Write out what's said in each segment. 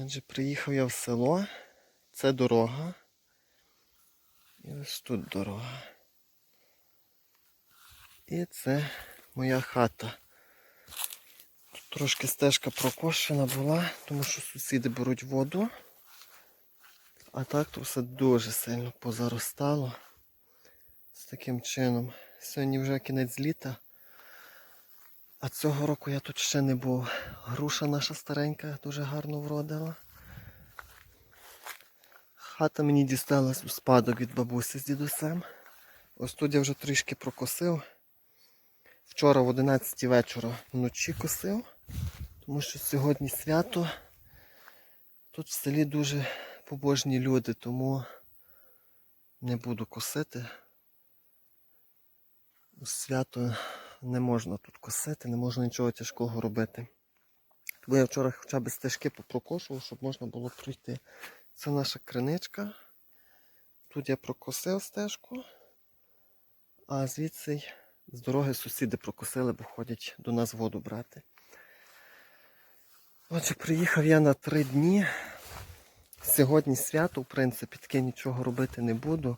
Отже, приїхав я в село. Це дорога. І ось тут дорога. І це моя хата. Тут трошки стежка прокошена була, тому що сусіди беруть воду. А так то все дуже сильно позаростало. З таким чином. Сьогодні вже кінець літа. А цього року я тут ще не був. Груша наша старенька дуже гарно вродила. Хата мені дісталась у спадок від бабусі з дідусем. Ось тут я вже трішки прокосив. Вчора в 11 вечора вночі косив, тому що сьогодні свято. Тут в селі дуже побожні люди, тому не буду косити. Свято не можна тут косити, не можна нічого тяжкого робити. Тому я вчора хоча б стежки попрокошував, щоб можна було пройти. Це наша криничка. Тут я прокосив стежку, а звідси з дороги сусіди прокосили, бо ходять до нас воду брати. Отже, приїхав я на три дні. Сьогодні свято, в принципі, таке нічого робити не буду.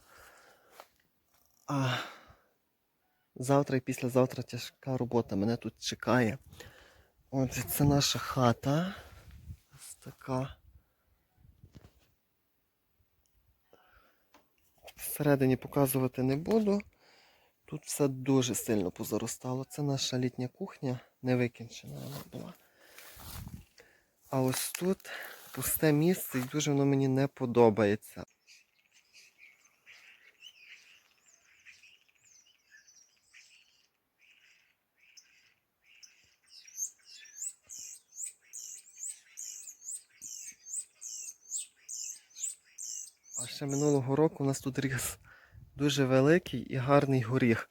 А завтра і післязавтра тяжка робота мене тут чекає. Отже, це наша хата. Ось така. Всередині показувати не буду. Тут все дуже сильно позаростало. Це наша літня кухня, не викінчена вона була. А ось тут пусте місце і дуже воно мені не подобається. Ще минулого року у нас тут ріс дуже великий і гарний горіх.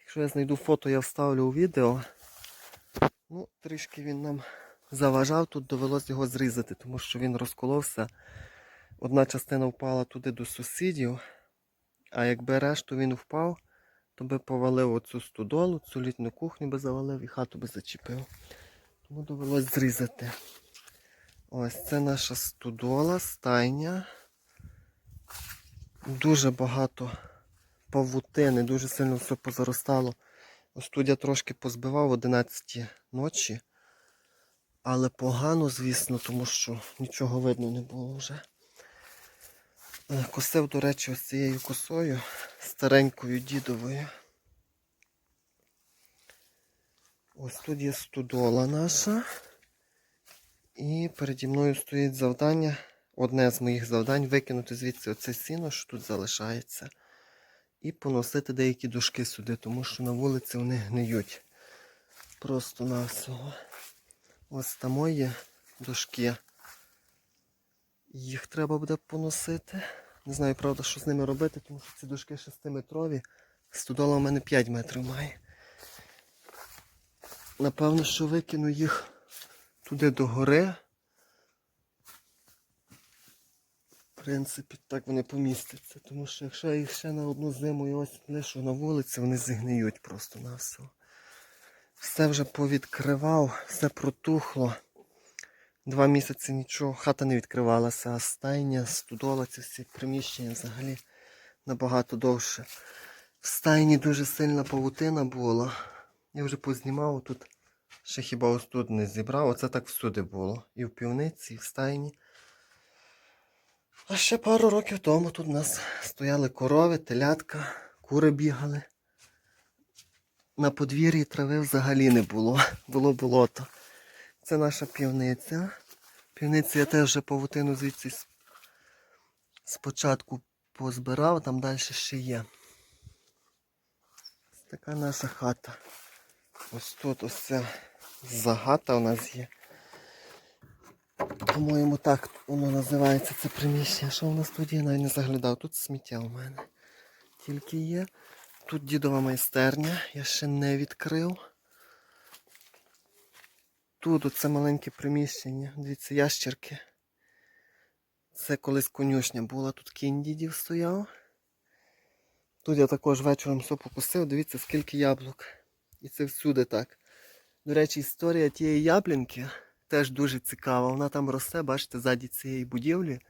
Якщо я знайду фото, я вставлю у відео. Ну, трішки він нам заважав, тут довелося його зрізати, тому що він розколовся. Одна частина впала туди до сусідів, а якби решту він впав, то би повалив оцю студолу, цю літню кухню би завалив і хату би зачепив. Тому довелося зрізати. Ось це наша студола, стайня. Дуже багато павутини, дуже сильно все позаростало. Ось тут я трошки позбивав 11 ночі. Але погано, звісно, тому що нічого видно не було вже. Е, Косив, до речі, ось цією косою, старенькою дідовою. Ось тут є студола наша. І переді мною стоїть завдання. Одне з моїх завдань викинути звідси оце сіно, що тут залишається. І поносити деякі дошки сюди, тому що на вулиці вони гниють. Просто навсього. Ось там є дошки. Їх треба буде поносити. Не знаю, правда, що з ними робити, тому що ці дошки 6-метрові. Студола у мене 5 метрів має. Напевно, що викину їх туди до гори. В принципі, так вони помістяться. Тому що якщо я їх ще на одну зиму і ось лишу на вулиці, вони зігниють просто на все. Все вже повідкривав, все протухло. Два місяці нічого, хата не відкривалася, а стайня, студола, ці всі приміщення взагалі набагато довше. В стайні дуже сильна павутина була. Я вже познімав тут. Ще хіба ось тут не зібрав. Оце так всюди було. І в півниці, і в стайні. А ще пару років тому тут у нас стояли корови, телятка, кури бігали. На подвір'ї трави взагалі не було. Було болото. Це наша півниця. Півниці я теж вже павутину звідси спочатку позбирав, там далі ще є. Ось така наша хата. Ось тут ось ця загата у нас є. По-моєму, так воно називається це приміщення. Що у нас тут? Я навіть не заглядав. Тут сміття у мене. Тільки є. Тут дідова майстерня, я ще не відкрив. Тут оце маленьке приміщення. Дивіться, ящерки. Це колись конюшня була, тут кінь дідів стояв. Тут я також вечором все покусив, дивіться, скільки яблук. І це всюди так. До речі, історія тієї яблінки теж дуже цікава. Вона там росте, бачите, ззаді цієї будівлі.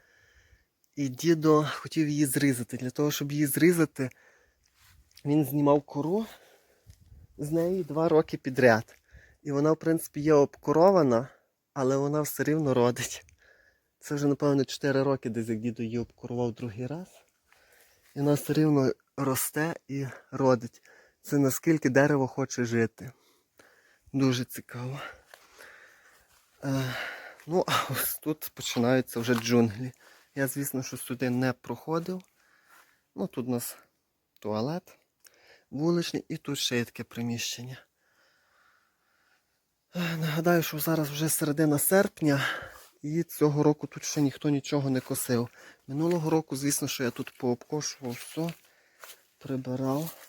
І дідо хотів її зрізати. Для того, щоб її зрізати, він знімав кору з неї два роки підряд. І вона, в принципі, є обкорована, але вона все рівно родить. Це вже, напевно, 4 роки, десь як дідо її обкорував другий раз. І вона все рівно росте і родить. Це наскільки дерево хоче жити. Дуже цікаво. Е, ну, а ось тут починаються вже джунглі. Я, звісно, що сюди не проходив. Ну, тут у нас туалет вуличний і тут ще є таке приміщення. Е, Нагадаю, що зараз вже середина серпня, і цього року тут ще ніхто нічого не косив. Минулого року, звісно, що я тут пообкошував все, прибирав.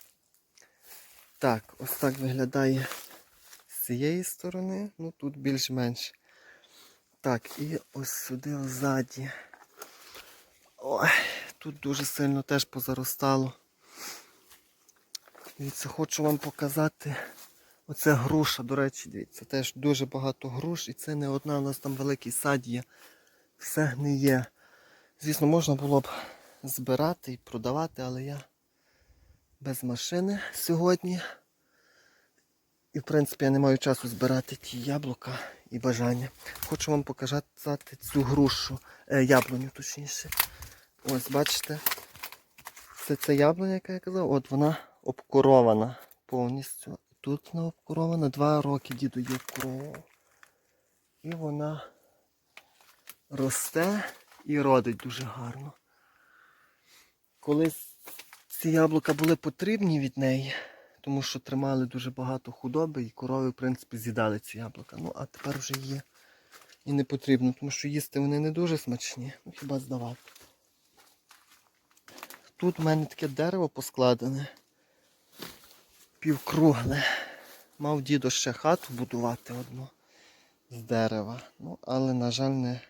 Так, ось так виглядає з цієї сторони, ну тут більш-менш. Так, і ось сюди ззаді. Ой, тут дуже сильно теж позаростало. Дивіться, хочу вам показати. Оце груша, до речі, дивіться, теж дуже багато груш, і це не одна, у нас там великий сад є. Все гниє. Звісно, можна було б збирати і продавати, але я без машини сьогодні. І в принципі я не маю часу збирати ті яблука і бажання. Хочу вам показати цю грушу, е, яблуню точніше. Ось бачите, це ця яблуня, яка я казав, от вона обкорована повністю. Тут вона обкорована, два роки діду її обкоровував. І вона росте і родить дуже гарно. Колись ці яблука були потрібні від неї, тому що тримали дуже багато худоби і корови, в принципі, з'їдали ці яблука. Ну, а тепер вже є і не потрібно, тому що їсти вони не дуже смачні, ну хіба здавати. Тут в мене таке дерево поскладене, півкругле. Мав дідо ще хату будувати одну з дерева. Ну, але, на жаль, не,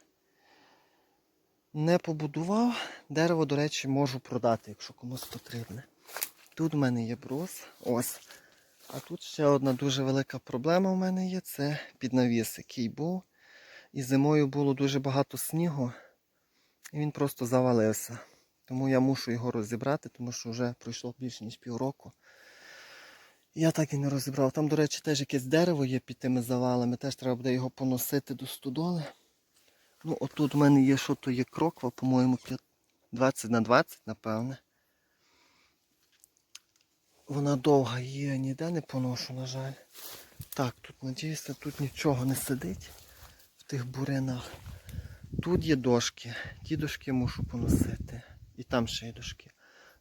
не побудував. Дерево, до речі, можу продати, якщо комусь потрібне. Тут в мене є брус. Ось. А тут ще одна дуже велика проблема в мене є це піднавіс, який був. І зимою було дуже багато снігу, і він просто завалився. Тому я мушу його розібрати, тому що вже пройшло більше ніж півроку. Я так і не розібрав. Там, до речі, теж якесь дерево є під тими завалами, теж треба буде його поносити до стодоли. Ну, отут в мене є що то є кроква, по-моєму, 20 на 20, напевне. Вона довга, її я ніде не поношу, на жаль. Так, тут, надіюся, тут нічого не сидить в тих бурянах. Тут є дошки. Ті дошки мушу поносити. І там ще є дошки.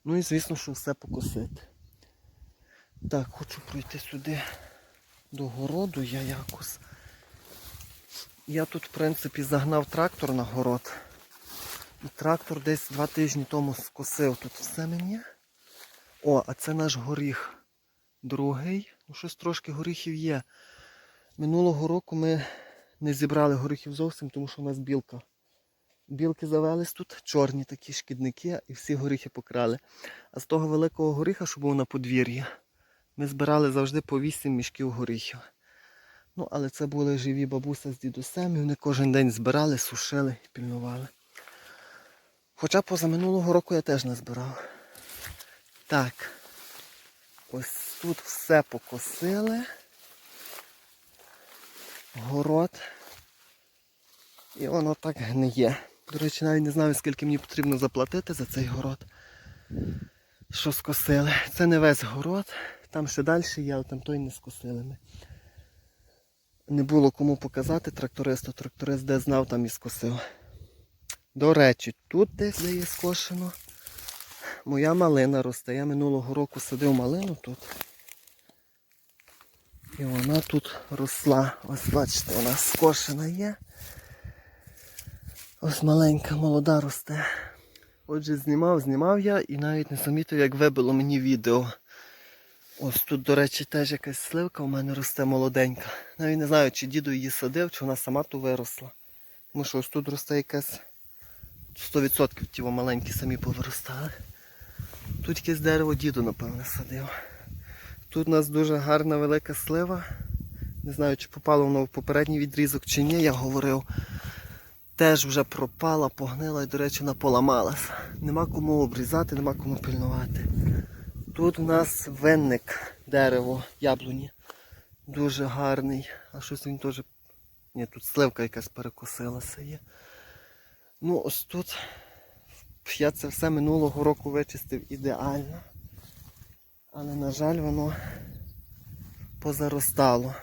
Ну і звісно, що все покосити. Так, хочу пройти сюди до городу я якось. Я тут, в принципі, загнав трактор на город. І трактор десь два тижні тому скосив тут все мені. О, а це наш горіх. Другий. Ну, щось трошки горіхів є. Минулого року ми не зібрали горіхів зовсім, тому що у нас білка. Білки завелись тут, чорні такі шкідники, і всі горіхи покрали. А з того великого горіха, що був на подвір'ї, ми збирали завжди по 8 мішків горіхів. Ну, але це були живі бабуся з дідусем, і вони кожен день збирали, сушили і пільнували. Хоча позаминулого року я теж не збирав. Так. Ось тут все покосили. Город. І воно так гниє. До речі, навіть не знаю, скільки мені потрібно заплатити за цей город. Що скосили. Це не весь город. Там ще далі є, але там той не скосили ми. Не було кому показати трактористу. Тракторист де знав, там і скосив. До речі, тут десь де є скошено. Моя малина росте. Я минулого року садив малину тут. І вона тут росла. Ось бачите, вона скошена є. Ось маленька, молода росте. Отже, знімав, знімав я і навіть не замітив, як вибило мені відео. Ось тут, до речі, теж якась сливка у мене росте молоденька. Навіть не знаю, чи діду її садив, чи вона сама тут виросла. Тому що ось тут росте якась 100% ті маленькі самі повиростали. Тут якесь дерево діду, напевне, садив. Тут у нас дуже гарна велика слива. Не знаю, чи попало воно в попередній відрізок чи ні, я говорив. Теж вже пропала, погнила і, до речі, вона поламалась. Нема кому обрізати, нема кому пильнувати. Тут у нас винник дерево, яблуні. Дуже гарний. А щось він теж. Ні, тут сливка якась перекосилася є. Ну, ось тут я це все минулого року вичистив ідеально. Але, на жаль, воно позаростало.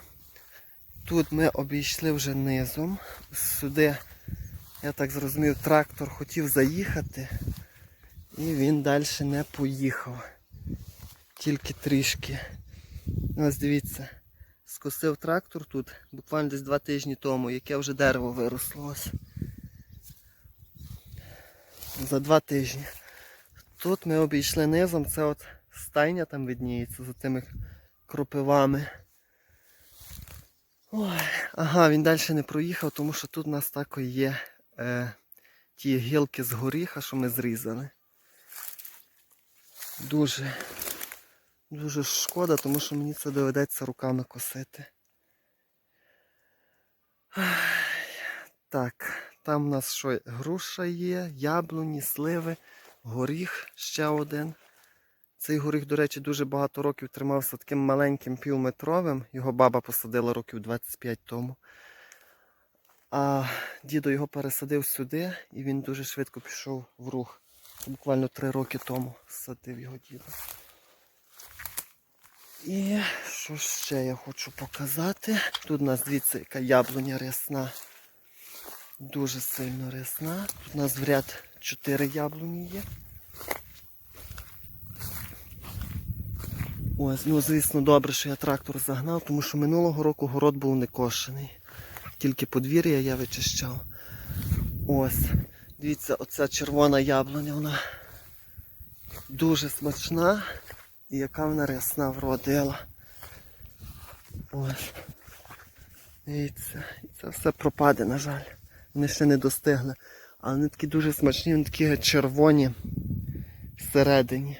Тут ми обійшли вже низом. Сюди, я так зрозумів, трактор хотів заїхати. І він далі не поїхав. Тільки трішки. Ось дивіться, скосив трактор тут буквально десь два тижні тому, яке вже дерево виросло. Ось. За два тижні. Тут ми обійшли низом, це от стайня там видніється за тими кропивами. Ой, ага, він далі не проїхав, тому що тут у нас також є е, ті гілки з горіха, що ми зрізали. Дуже, дуже шкода, тому що мені це доведеться руками косити. Так, там у нас що? Груша є, яблуні, сливи, горіх ще один. Цей горіх, до речі, дуже багато років тримався таким маленьким півметровим. Його баба посадила років 25 тому. А дідо його пересадив сюди і він дуже швидко пішов в рух. Буквально три роки тому садив його дідо. І що ще я хочу показати? Тут у нас дивіться, яка яблуня рясна. Дуже сильно рясна. Тут у нас в ряд 4 яблуні є. Ось, ну звісно, добре, що я трактор загнав, тому що минулого року город був не кошений. Тільки подвір'я я вичищав. Ось. Дивіться, оця червона яблуня, вона дуже смачна і яка вона рясна вродила. Ось. Дивіться, і це все пропаде, на жаль. Вони ще не достигли. Але вони такі дуже смачні, вони такі червоні всередині.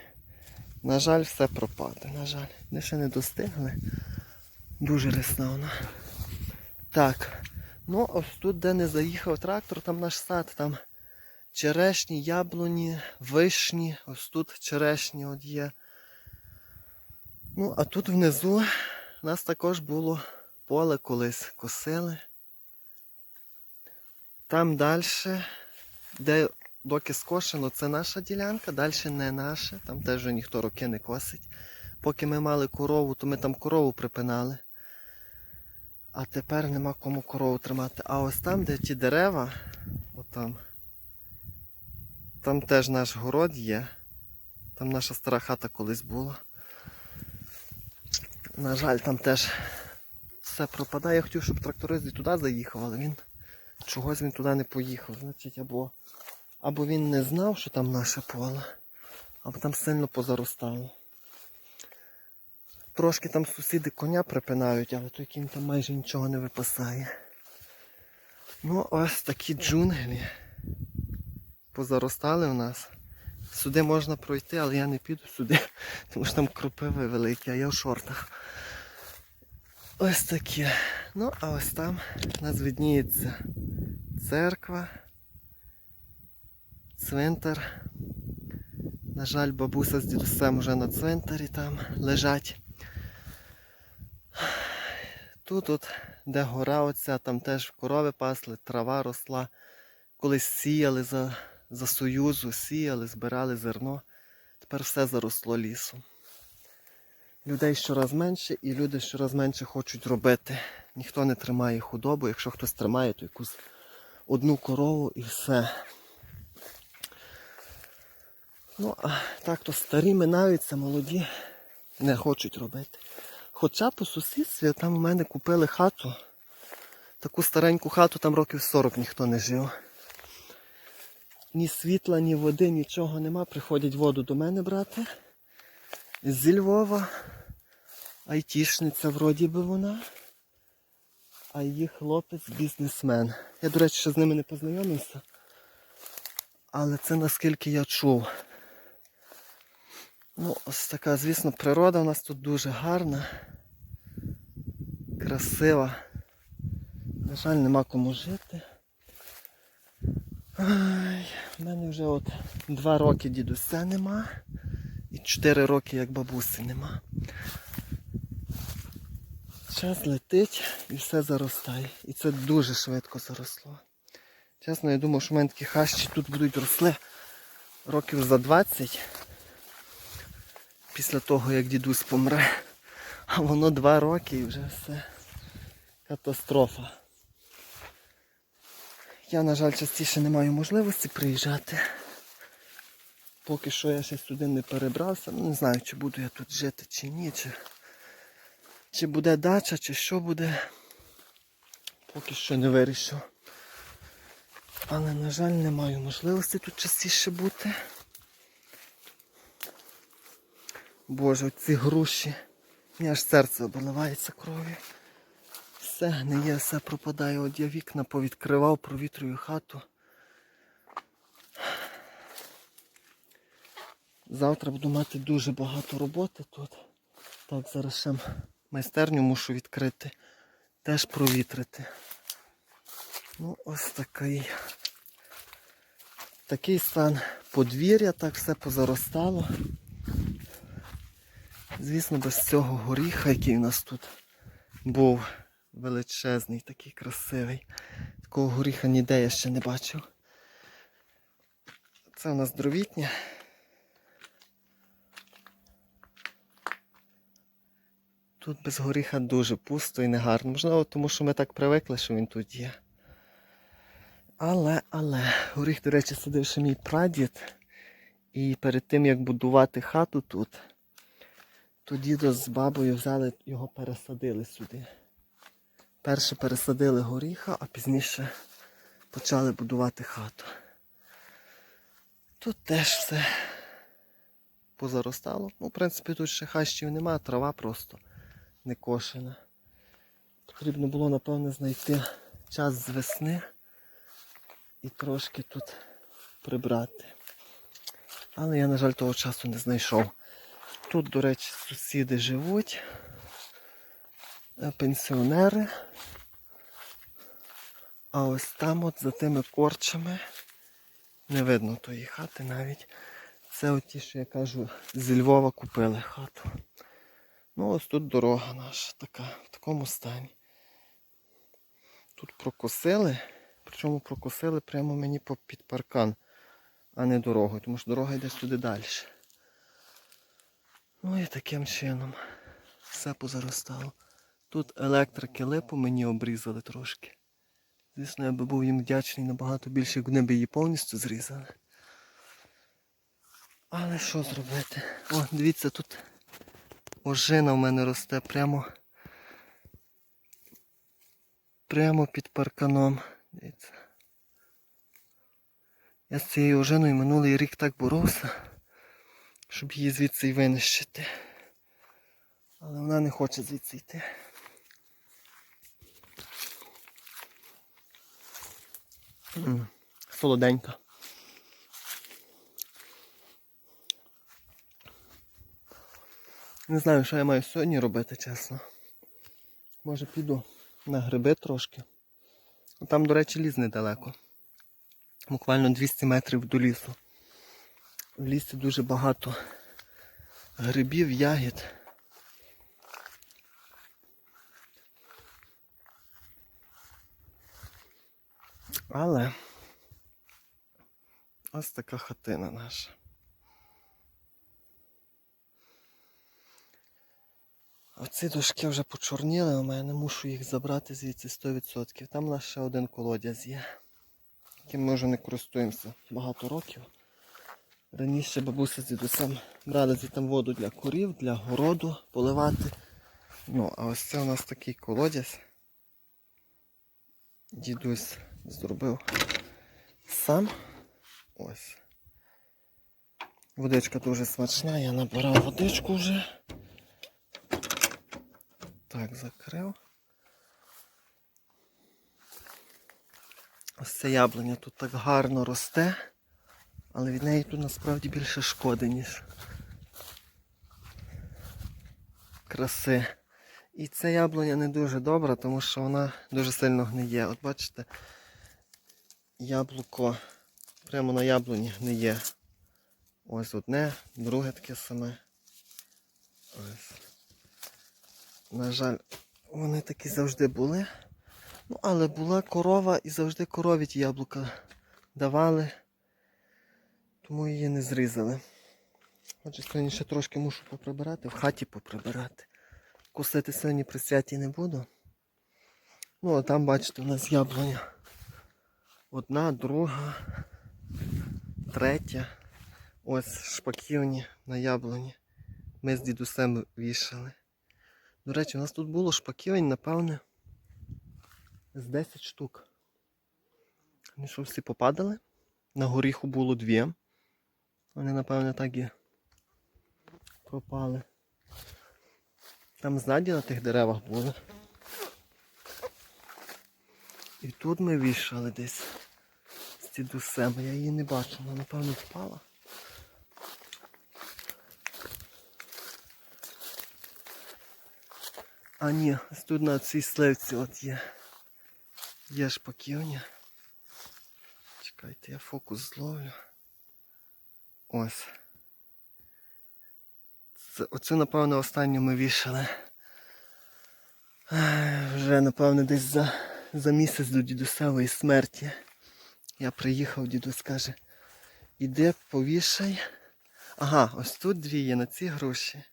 На жаль, все пропаде, на жаль. Вони ще не достигли. Дуже рясна вона. Так. Ну, ось тут, де не заїхав трактор, там наш сад, там черешні, яблуні, вишні. Ось тут черешні от є. Ну, а тут внизу у нас також було поле колись косили. Там далі, де доки скошено, це наша ділянка, далі не наша, там теж ніхто роки не косить. Поки ми мали корову, то ми там корову припинали. А тепер нема кому корову тримати. А ось там, де ті дерева, отам, там теж наш город є. Там наша стара хата колись була. На жаль, там теж все пропадає. Я хотів, щоб тракторист і туди заїхав, але він чогось він туди не поїхав. Значить, або, або він не знав, що там наше поле, або там сильно позаростало. Трошки там сусіди коня припинають, але той кінь там майже нічого не випасає. Ну, ось такі джунглі позаростали в нас. Сюди можна пройти, але я не піду сюди, тому що там кропиви великі, а я в шортах. Ось такі. Ну, а ось там у нас видніється церква, цвинтар. На жаль, бабуся з дідусем вже на цвинтарі там лежать. Тут, от, де гора оця, там теж корови пасли, трава росла. Колись сіяли за, за Союзу, сіяли, збирали зерно. Тепер все заросло лісом. Людей щораз менше і люди щораз менше хочуть робити. Ніхто не тримає худобу. Якщо хтось тримає, то якусь одну корову і все. Ну, а так то старі минаються, молоді не хочуть робити. Хоча по сусідстві там у мене купили хату. Таку стареньку хату, там років 40 ніхто не жив. Ні світла, ні води, нічого нема. Приходять воду до мене брати. Зі Львова. Айтішниця вроді би вона. А її хлопець бізнесмен. Я, до речі, ще з ними не познайомився. Але це наскільки я чув. Ну, ось така, звісно, природа у нас тут дуже гарна. красива. На жаль, нема кому жити. Ай, в мене вже от два роки дідуся нема. І чотири роки як бабусі нема. Час летить і все заростає. І це дуже швидко заросло. Чесно, я думав, що в мене такі хащі тут будуть росли років за 20 після того, як дідусь помре. А воно два роки і вже все. Катастрофа. Я, на жаль, частіше не маю можливості приїжджати. Поки що я ще сюди не перебрався. Ну, не знаю, чи буду я тут жити, чи ні, чи, чи буде дача, чи що буде. Поки що не вирішив. Але, на жаль, не маю можливості тут частіше бути. Боже, ці груші. Мені аж серце обливається кров'ю. Все гниє, все пропадає. От я вікна повідкривав, провітрюю хату. Завтра буду мати дуже багато роботи тут. Так, зараз ще майстерню мушу відкрити. Теж провітрити. Ну, ось такий. Такий стан подвір'я, так все позаростало. Звісно, без цього горіха, який у нас тут був величезний, такий красивий. Такого горіха ніде я ще не бачив. Це у нас дровітня. Тут без горіха дуже пусто і негарно. Можливо, тому що ми так привикли, що він тут є. Але, але, горіх, до речі, сидив ще мій прадід. І перед тим як будувати хату тут, то дідо з бабою взяли його пересадили сюди. Перше пересадили горіха, а пізніше почали будувати хату. Тут теж все позаростало. Ну, в принципі, тут ще хащів немає, трава просто не кошена. Потрібно було, напевне, знайти час з весни і трошки тут прибрати. Але я, на жаль, того часу не знайшов. Тут, до речі, сусіди живуть, е, пенсіонери. А ось там от за тими корчами не видно тої хати навіть. Це от ті, що я кажу, зі Львова купили хату. Ну ось тут дорога наша така, в такому стані. Тут прокосили, причому прокосили прямо мені під паркан, а не дорогою, тому що дорога йде сюди далі. Ну і таким чином все позаростало. Тут електрики липу мені обрізали трошки. Звісно, я би був їм вдячний набагато більше, як вони б її повністю зрізали. Але що зробити? О, дивіться, тут ожина в мене росте прямо. Прямо під парканом. Дивіться. Я з цією ожиною минулий рік так боровся, щоб її звідси й винищити. Але вона не хоче звідси йти. М, Солоденька. Не знаю, що я маю сьогодні робити, чесно. Може піду на гриби трошки. Там, до речі, ліс недалеко. Буквально 200 метрів до лісу. В лісі дуже багато грибів, ягід. Але ось така хатина наша. Оці дошки вже почорніли у мене, мушу їх забрати звідси 100%. Там у нас ще один колодязь є, яким ми вже не користуємося багато років. Раніше бабуся з дідусем брали звідти воду для корів, для городу поливати. Ну, а ось це у нас такий колодязь. Дідусь зробив сам. Ось. Водичка дуже смачна, я набирав водичку вже. Так, закрив. Ось ця яблуня тут так гарно росте, але від неї тут насправді більше шкоди, ніж краси. І ця яблуня не дуже добра, тому що вона дуже сильно гниє. От бачите, яблуко прямо на яблуні гниє. Ось одне, друге таке саме. Ось. На жаль, вони такі завжди були. Ну, але була корова і завжди корові ті яблука давали, тому її не зрізали. Отже, сьогодні ще трошки мушу поприбирати, в хаті поприбирати. Кусити сьогодні при святі не буду. Ну, а там, бачите, у нас яблуня. Одна, друга, третя. Ось шпаківні на яблуні. Ми з дідусем вішали. До речі, у нас тут було шпаківень, напевне, з 10 штук. Вони що всі попадали? На горіху було дві. Вони, напевне, так і пропали. Там ззаді на тих деревах були. І тут ми вішали десь з дідусем. Я її не бачу, вона напевно впала. А ні, тут на цій сливці от є. Є шпаківня. Чекайте, я фокус зловлю. Ось. Це, оцю, напевно, останню ми вішали. Вже, напевно, десь за, за місяць до дідусевої смерті. Я приїхав, дідусь каже, іди повішай. Ага, ось тут дві є на ці груші.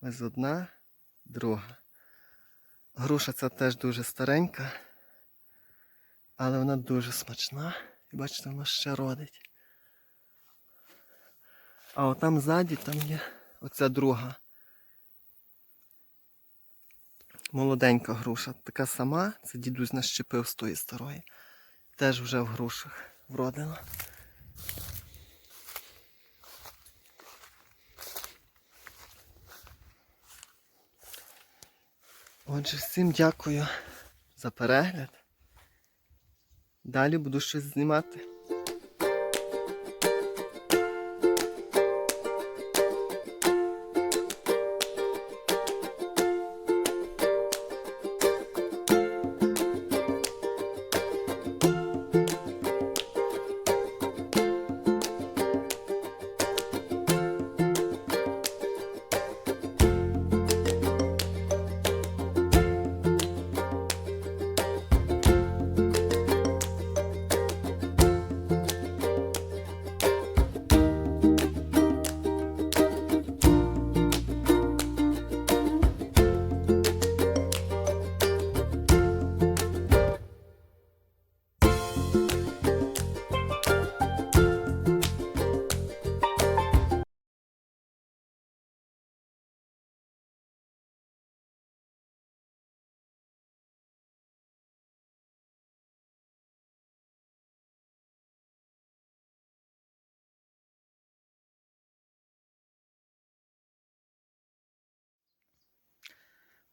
Ось одна, друга. Груша ця теж дуже старенька, але вона дуже смачна. І бачите, вона ще родить. А от там ззаді там є оця друга. Молоденька груша. Така сама. Це дідусь нащепив з тої старої. Теж вже в грушах вродила. Отже, всім дякую за перегляд. Далі буду щось знімати.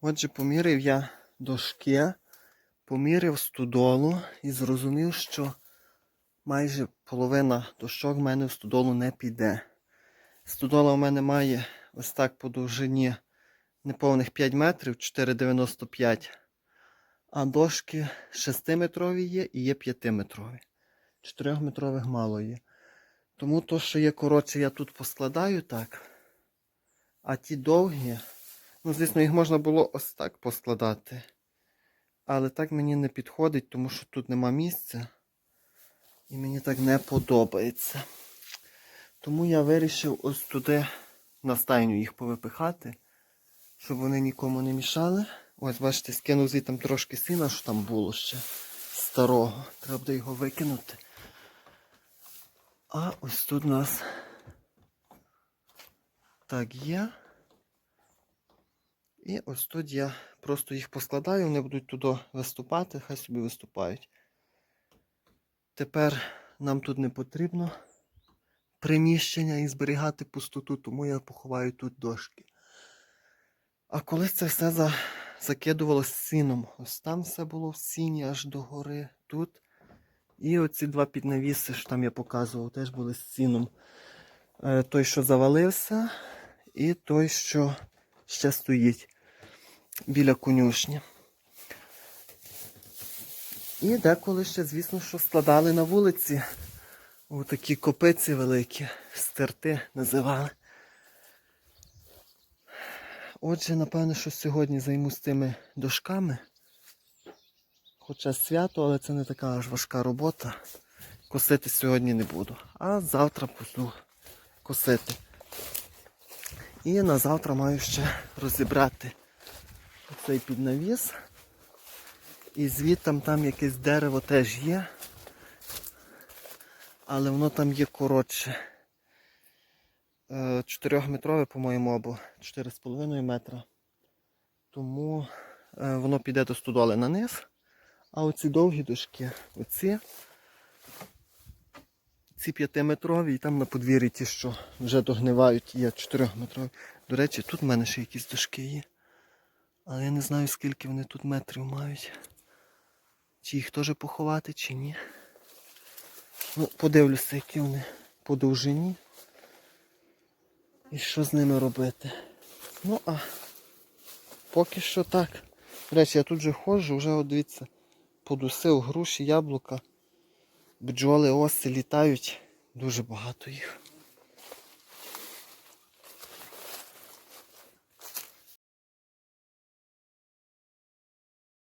Отже, поміряв я дошки, поміряв студолу і зрозумів, що майже половина дощок в мене в студолу не піде. Студола в мене має ось так по довжині неповних 5 метрів, 4,95. А дошки 6-метрові є і є 5-метрові. 4-метрових мало є. Тому то, що є коротше, я тут поскладаю так. А ті довгі. Ну, звісно, їх можна було ось так поскладати. Але так мені не підходить, тому що тут нема місця. І мені так не подобається. Тому я вирішив ось туди на стайню їх повипихати, щоб вони нікому не мішали. Ось, бачите, скинув звідти трошки сіна, що там було ще старого. Треба буде його викинути. А ось тут у нас так є. І ось тут я просто їх поскладаю, вони будуть туди виступати, хай собі виступають. Тепер нам тут не потрібно приміщення і зберігати пустоту, тому я поховаю тут дошки. А колись це все за... закидувалось сіном. Ось там все було в сіні аж до гори тут. І оці два піднавіси, що там я показував, теж були з сіном. Е, Той, що завалився, і той, що ще стоїть. Біля конюшні. І деколи ще, звісно, що складали на вулиці. Отакі копиці великі, стерти називали. Отже, напевно, що сьогодні займусь тими дошками. Хоча свято, але це не така аж важка робота. Косити сьогодні не буду. А завтра буду косити. І на завтра маю ще розібрати цей піднавіс. І звідтам там якесь дерево теж є. Але воно там є коротше. 4-метрове, по-моєму, або 4,5 метра. Тому е, воно піде до стодоли на низ. А оці довгі дошки, оці, ці 5-метрові, і там на подвір'ї ті, що вже догнивають, є 4-метрові. До речі, тут в мене ще якісь дошки є. Але я не знаю, скільки вони тут метрів мають. Чи їх теж поховати, чи ні. Ну, подивлюся, які вони по довжині. І що з ними робити. Ну а поки що так. До речі, я тут вже ходжу, вже от дивіться, подусив груші, яблука, бджоли, оси літають. Дуже багато їх.